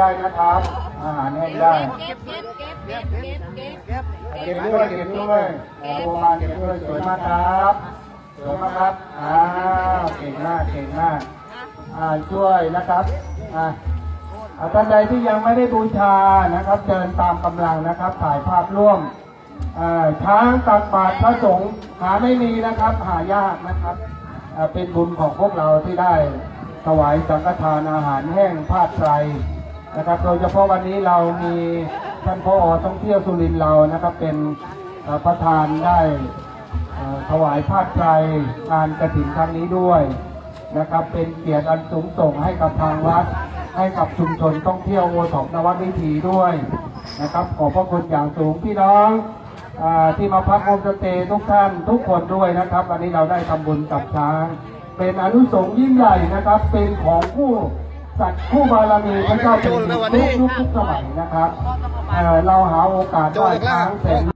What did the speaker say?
ได้นะครับอาหารแห้งได้ เก็บเก็บเก็บเก็บเก็บเก็บเก็บเก็บด้วยเก็บด้วยโรงมาเก็บด้วยสวยมากครับสวยมากครับอ้าวเก่งมากเก่งมากอ่าช่วยนะครับอ่าท่านใดที่ยังไม่ได้บูชานะครับเดินตามกำลังนะครับถ่ายภาพร่วมอ่าช้างตักบาตรพระสงฆ์หาไม่มีนะครับ หายากนะครับเป็นบุญของพวกเราที่ได้ถวายสังฆทานอาหารแห้งผ้าไตร นะครับโดยเฉพาะวันนี้เรามีท่านพอท่องเที่ยวสุรินทร์เรานะครับเป็นประธานได้ถวายผ้าไตรงานกระถิ่นครั้งนี้ด้วยนะครับ เป็นเกียรติอันสูงส่งให้กับทางวัด ให้กับชุมชนท่องเที่ยวโอทอกนวัดวิถีด้วยนะครับ ขอบพระคุณอย่างสูงพี่น้องอที่มาพักโฮมสเตย์ทุกท่านทุกคนด้วยนะครับ วันนี้เราได้ทำบุญกับช้าง เป็นอนุสงส์ยิ่งใหญ่นะครับ เป็นของผู้ สัตว์ผู้บารมีพระเจ้าเป็นดินทุกยุคทุกสมัยนะครับเอ่อเราหาโอกาสไหว้ช้างเสร็จ